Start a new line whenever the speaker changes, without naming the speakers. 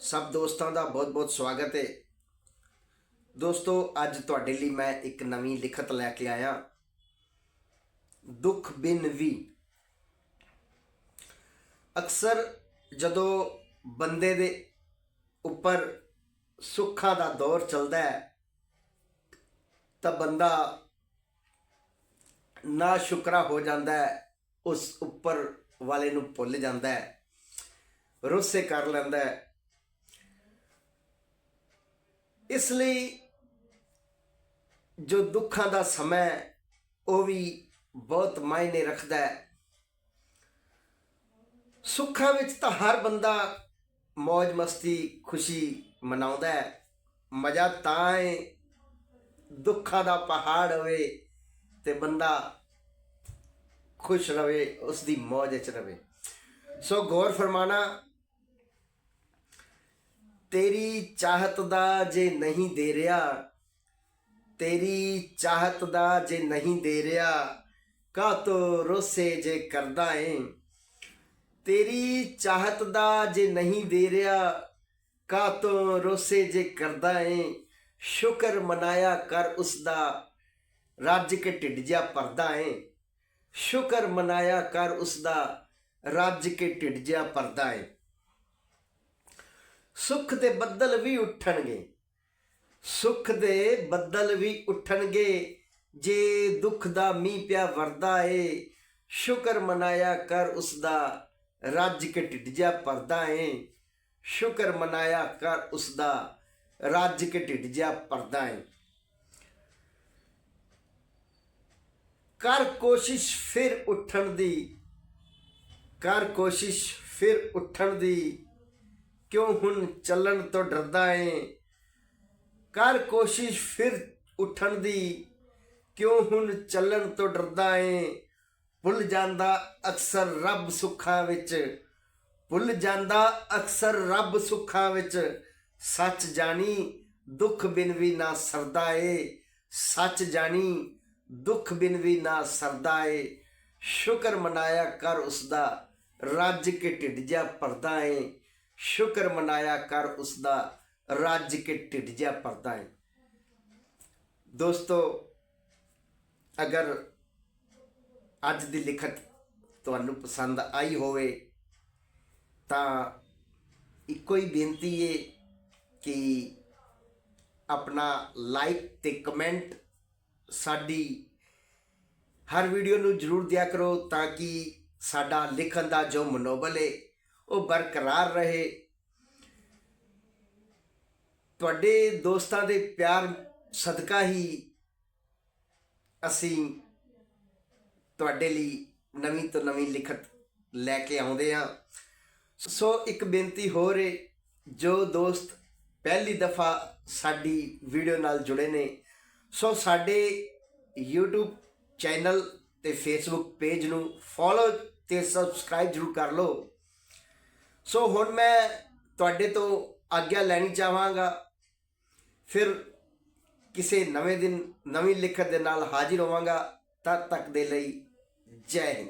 ਸਭ ਦੋਸਤਾਂ ਦਾ ਬਹੁਤ-ਬਹੁਤ ਸਵਾਗਤ ਹੈ। ਦੋਸਤੋ, ਅੱਜ ਤੁਹਾਡੇ ਲਈ ਮੈਂ ਇੱਕ ਨਵੀਂ ਲਿਖਤ ਲੈ ਕੇ ਆਇਆ। ਦੁੱਖ ਬਿਨ ਵੀ। ਅਕਸਰ ਜਦੋਂ ਬੰਦੇ ਦੇ ਉੱਪਰ ਸੁੱਖਾਂ ਦਾ ਦੌਰ ਚੱਲਦਾ ਹੈ, ਤਾਂ ਬੰਦਾ ਨਾ ਸ਼ੁਕਰਾ ਹੋ ਜਾਂਦਾ ਹੈ, ਉਸ ਉੱਪਰ ਵਾਲੇ ਨੂੰ ਭੁੱਲ ਜਾਂਦਾ ਹੈ, ਰੁੱਸੇ ਕਰ ਲੈਂਦਾ ਹੈ। ਇਸ ਲਈ ਜੋ ਦੁੱਖਾਂ ਦਾ ਸਮਾਂ ਉਹ ਵੀ ਬਹੁਤ ਮਾਇਨੇ ਰੱਖਦਾ ਹੈ। ਸੁੱਖਾਂ ਵਿੱਚ ਤਾਂ ਹਰ ਬੰਦਾ ਮौज ਮਸਤੀ, ਖੁਸ਼ੀ ਮਨਾਉਂਦਾ ਹੈ। ਮਜ਼ਾ ਤਾਂ ਹੈ ਦੁੱਖਾਂ ਦਾ ਪਹਾੜ ਹੋਵੇ ਤੇ ਬੰਦਾ ਖੁਸ਼ ਰਵੇ ਉਸ ਦੀ ਮौज ਵਿੱਚ ਰਵੇ। ਸੋ ਗੌਰ ਫਰਮਾਣਾ ਤੇਰੀ ਚਾਹਤ ਦਾ ਜੇ ਨਹੀਂ ਦੇ ਰਿਹਾ, ਤੇਰੀ ਚਾਹਤ ਦਾ ਜੇ ਨਹੀਂ ਦੇ ਰਿਹਾ ਕਾ ਤੋ ਰੋਸੇ ਜੇ ਕਰਦਾ ਏ? ਤੇਰੀ ਚਾਹਤ ਦਾ ਜੇ ਨਹੀਂ ਦੇ ਰਿਹਾ ਕਾ ਤੋ ਰੋਸੇ ਜੇ ਕਰਦਾ ਏ? ਸ਼ੁਕਰ ਮਨਾਇਆ ਕਰ ਉਸ ਦਾ ਰੱਜ ਕੇ ਢਿੱਡ ਜਿਹਾ ਭਰਦਾ ਏ। ਸ਼ੁਕਰ ਮਨਾਇਆ ਕਰ ਉਸ ਦਾ ਰੱਜ ਕੇ ਢਿੱਡ ਜਿਹਾ ਭਰਦਾ ਏ। ਸੁੱਖ ਦੇ ਬੱਦਲ ਵੀ ਉੱਠਣਗੇ। ਸੁੱਖ ਦੇ ਬੱਦਲ ਵੀ ਉੱਠਣਗੇ। ਜੇ ਦੁੱਖ ਦਾ ਮੀਂਹ ਪਿਆ ਵਰਦਾ ਏ, ਸ਼ੁਕਰ ਮਨਾਇਆ ਕਰ ਉਸ ਦਾ ਰੱਜ ਕੇ ਢਿੱਡ ਜਿਹਾ ਭਰਦਾ ਏ, ਸ਼ੁਕਰ ਮਨਾਇਆ ਕਰ ਉਸ ਦਾ ਰੱਜ ਕੇ ਢਿੱਡ ਜਿਹਾ ਭਰਦਾ ਏ। ਕਰ ਕੋਸ਼ਿਸ਼ ਫਿਰ ਉੱਠਣ ਦੀ। ਕਰ ਕੋਸ਼ਿਸ਼ ਫਿਰ ਉੱਠਣ ਦੀ। ਕਿਉਂ ਹੁਣ ਚੱਲਣ ਤੋਂ ਡਰਦਾ ਏ? ਕਰ ਕੋਸ਼ਿਸ਼ ਫਿਰ ਉੱਠਣ ਦੀ। ਕਿਉਂ ਹੁਣ ਚੱਲਣ ਤੋਂ ਡਰਦਾ ਏ? ਭੁੱਲ ਜਾਂਦਾ ਅਕਸਰ ਰੱਬ ਸੁੱਖਾਂ ਵਿੱਚ। ਭੁੱਲ ਜਾਂਦਾ ਅਕਸਰ ਰੱਬ ਸੁੱਖਾਂ ਵਿੱਚ। ਸੱਚ ਜਾਣੀ ਦੁੱਖ ਬਿਨ ਵੀ ਨਾ ਸਰਦਾ ਏ। ਸੱਚ ਜਾਣੀ ਦੁੱਖ ਬਿਨ ਵੀ ਨਾ ਸਰਦਾ ਏ। ਸ਼ੁਕਰ ਮਨਾਇਆ ਕਰ ਉਸ ਦਾ ਰੱਜ ਕੇ ਢਿੱਡ ਜਿਹਾ ਭਰਦਾ ਏ। ਸ਼ੁਕਰ ਮਨਾਇਆ ਕਰ ਉਸ ਦਾ ਰੱਜ ਕੇ ਢਿੱਡ ਜਿਹਾ ਪਰਦਾ ਹੈ ਦੋਸਤੋ, ਅਗਰ ਅੱਜ ਦੀ ਲਿਖਤ ਤੁਹਾਨੂੰ ਪਸੰਦ ਆਈ ਹੋਵੇ, ਤਾਂ ਇੱਕੋ ਹੀ ਬੇਨਤੀ ਹੈ ਕਿ ਆਪਣਾ ਲਾਈਕ ਤੇ ਕਮੈਂਟ ਸਾਡੀ ਹਰ ਵੀਡੀਓ ਨੂੰ ਜਰੂਰ ਦਿਆ ਕਰੋ ਤਾਂ ਕਿ ਸਾਡਾ ਲਿਖਣ ਦਾ ਜੋ ਮਨੋਬਲ ਹੈ ਉਹ ਬਰਕਰਾਰ ਰਹੇ। ਤੁਹਾਡੇ ਦੋਸਤਾਂ ਦੇ ਪਿਆਰ ਸਦਕਾ ਹੀ ਅਸੀਂ ਤੁਹਾਡੇ ਲਈ ਨਵੀਂ ਤੋਂ ਨਵੀਂ ਲਿਖਤ ਲੈ ਕੇ ਆਉਂਦੇ ਹਾਂ। ਸੋ ਇੱਕ ਬੇਨਤੀ ਹੋਰ ਏ, ਜੋ ਦੋਸਤ ਪਹਿਲੀ ਦਫਾ ਸਾਡੀ ਵੀਡੀਓ ਨਾਲ ਜੁੜੇ ਨੇ, ਸੋ ਸਾਡੇ YouTube ਚੈਨਲ ਤੇ Facebook ਪੇਜ ਨੂੰ ਫੋਲੋ ਤੇ ਸਬਸਕ੍ਰਾਈਬ ਜਰੂਰ ਕਰ ਲਓ। ਸੋ ਹੁਣ ਮੈਂ ਤੁਹਾਡੇ ਤੋਂ ਆਗਿਆ ਲੈਣੀ ਚਾਹਾਂਗਾ ਫਿਰ ਕਿਸੇ ਨਵੇਂ ਦਿਨ, ਨਵੀਂ ਲਿਖਤ ਦੇ ਨਾਲ ਹਾਜ਼ਰ ਹੋਵਾਂਗਾ। ਤਦ ਤੱਕ ਦੇ ਲਈ ਜੈ ਹਿੰਦ।